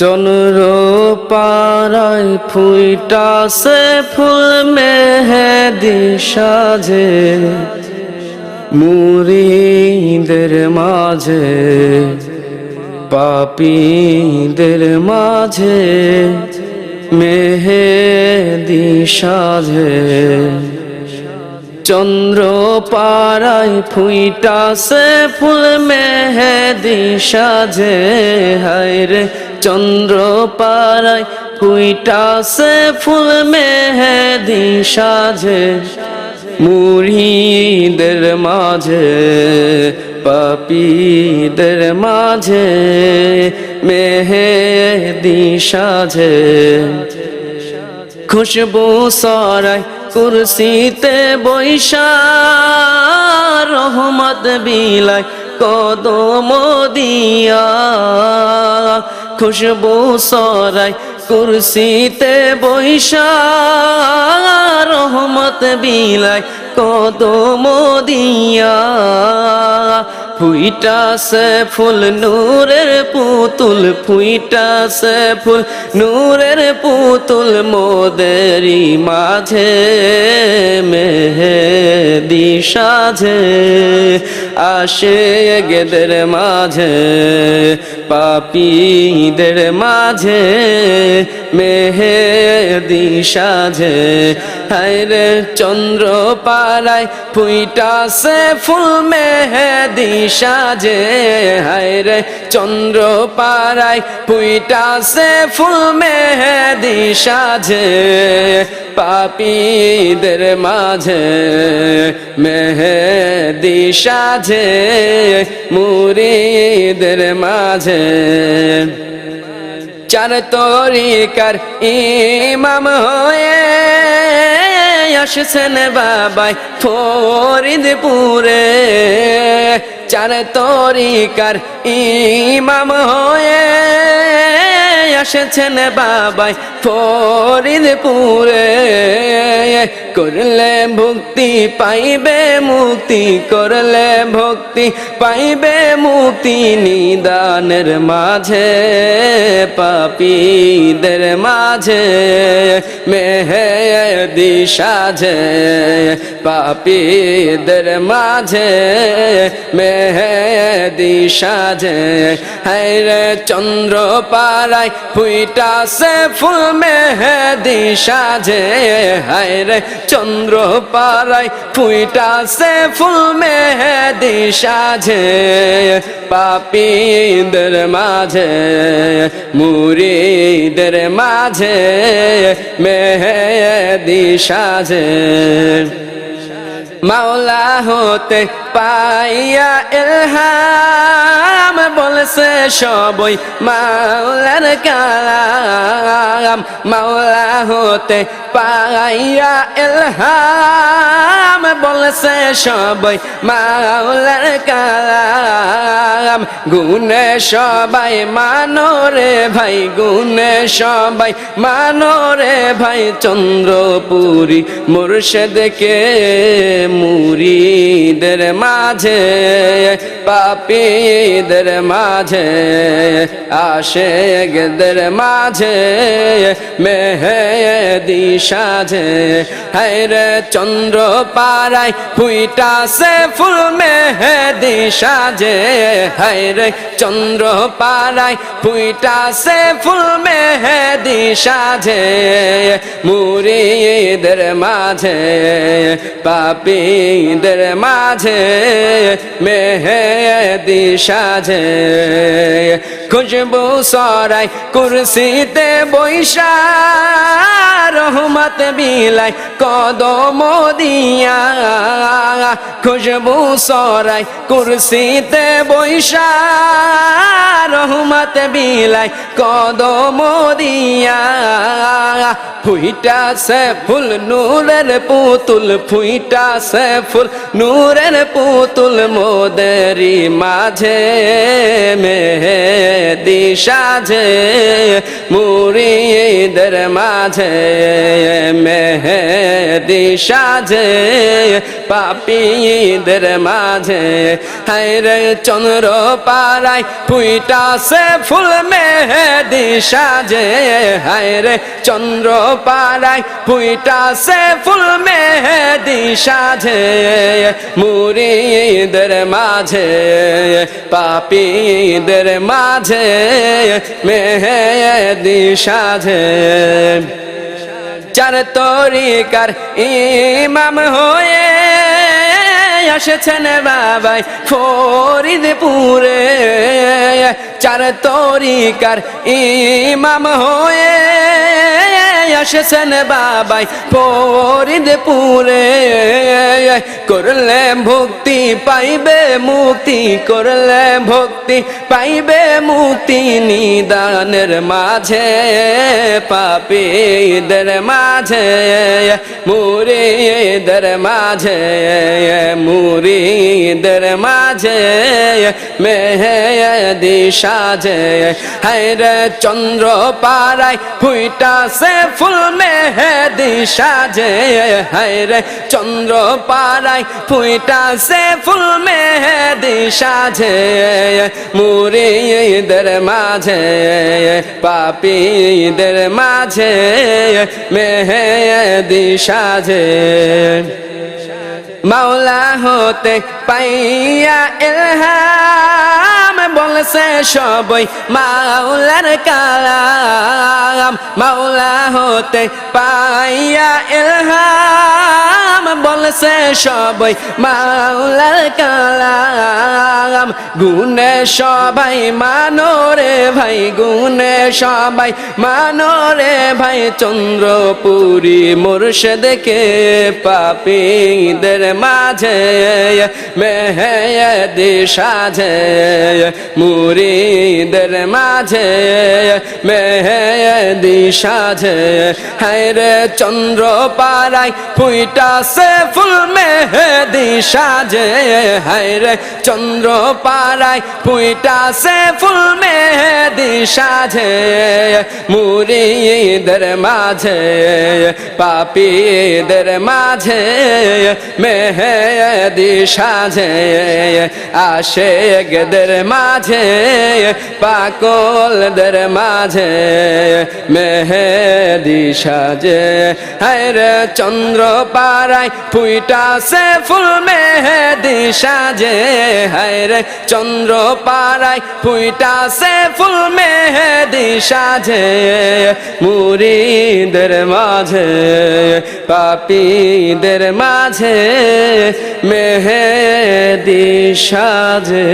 চন্দ্র পাড়ায় ফুইটাছে ফুল মেহেদি সাজে মুরিদের মাঝে, পাপীদের মাঝে মেহেদি সাজে। চন্দ্র পাড়ায় ফুইটাছে ফুল মেহেদি সাজে, হায়রে চন্দ্র পাড়ায় ফুইটাছে ফুল মেহেদি সাজে, মুড়িদের মাঝে, পাপীদের মাঝে মেহেদি সাজে। খুশবু সরাই কুরসিতে বৈশা রহমত বিলাই কদম দিয়া। খুশবু সরাই কুরসিতে বৈশা রহমত বিলাই কদম দিয়া। ফুইটাছে ফুল, নূরের পুতুল, ফুইটাছে ফুল, নূরের পুতুল মোদেরি মাঝে, মেহেদি সাঝে আসে গেদের মাঝে, পাপীদের মাঝে, মেহেদি সাঝে হায়রে চন্দ্র পাড়ায় ফুইটাছে ফুল মেহেদি সাজে। হায়রে চন্দ্র পাড়ায় ফুইটাছে ফুল মেহেদি সাজে। পাপীদের মাঝে মেহেদি সাজে মুরিদের মাঝে। চার তরিকার ইমাম হয়ে আসছেন বাবাই ফরিদপুরে। চার তরিকার ইমাম হয়ে আসছেন বাবাই ফরিদপুরে করলে ভক্তি পাইবে, মুক্তি করলে ভক্তি পাইবে, মুক্তি নিদানের মাঝে, পাপীদের মাঝে, মেহেদি সাজে, পাপীদের মাঝে, মেহেদি সাজে। হায়রে চন্দ্র পাড়ায় ফুইটাছে ফুল মেহেদি সাজে হায়রে চন্দ্র পাড়ায় ফুইটাছে ফুল মেহেদি সাজে। পাপীদের মাঝে মুরিদের মাঝে মেহেদি সাজে। মাওলা হতে পাইয়া এলহাম। বলছে সবই মাওলার কালাম। মাওলা হতে পাইয়া এলহাম। বলছে সবই মাওলার কালাম। গুনে সবাই মানরে ভাই গুনে সবাই মানরে ভাই। চন্দ্রপুরী মুর্শিদকে মুরিদের মাঝে, পাপীদের মাঝে, আশেকদের মাঝে, মেহেদি সাজে। হায়রে চন্দ্র পাড়ায় ফুইটাছে ফুল মেহেদি সাজে। হায়রে চন্দ্র পাড়ায় ফুইটাছে ফুল মেহেদি সাজে। মুরিদের মাঝে, পাপীদের মাঝে, মেহেদি সাজে। খুশবু সরাই কুরসিতে বৈশা, রহমত বিলাই কদম দিয়া। খুশবু সরাই কুরসিতে বৈশা, রহমত বিলাই কদম দিয়া। ফুইটা সে ফুল, নূরের পুতুল ফুইটা সে ফুল, নূরের পুতুল মোদেরি মাঝে, মেহেদি সাজে মুড়িদের মাঝে মেহেদি সাজে পাপীদের মাঝে। হাইরে চন্দ্র পাড়ায় ফুইটা সে ফুল মেহেদি সাজে হায়রে চন্দ্র পাড়ায় ফুইটা সে ফুল মেহেদি সাজে মুরিদের মাঝে, পাপীদের মাঝে মেহেদি সাজে চার তরিকার ইমাম হয়ে আসেছেন বাবাই ফরিদপুরে চার তরিকার ইমাম হয়ে আসেছেন বাবাই ফরিদপুরে করলে ভক্তি, পাইবে মুক্তি, করলে ভক্তি, পাইবে মুক্তি নিদানের মাঝে, পাপীদের মাঝে মুরিদের মাঝে মুরিদের মাঝে মেহে মেহেদি সাজে। হায়রে চন্দ্র পাড়ায় ফুইটা সে ফুল মেহেদি সাজে হায়রে চন্দ্র পাড়ায় ফুইটা সে ফুল মেহেদি সাজে মুরিদের মাঝে পাপীদের মাঝে মেহেদি সাজে মাওলা হতে পাইয়া এলহাম বলছে সবই মাওলার কালাম। মাওলা হতে পাইয়া এলহাম। বলছে সবই মাওলার কালাম। গুনে সবাই মানোরে ভাই গুনে সবাই মানোরে ভাই। চন্দ্রপুরী মুর্শিদকে পাপীদের মাঝে মেহেদি সাজে, মুরিদের মাঝে মেহেদি সাজে। হায়রে চন্দ্র পাড়ায় ফুইটা সে ফুল মেহেদি সাজে হায়রে চন্দ্র পাড়ায় ফুইটা সে ফুল মেহেদি সাজে মুরিদের মাঝে পাপীদের মাঝে মেহেদি সাজে, আসে গেদের মাঝে পাকলদের মাঝে মেহেদি সাজে হায়রে চন্দ্র পাড়ায় ফুইটা সে ফুল মেহেদি সাজে। হায়রে চন্দ্র পাড়ায় ফুইটা সে ফুল মেহেদি সাজে। মুরিদের মাঝে, পাপীদের মাঝে মেহেদি সাজে।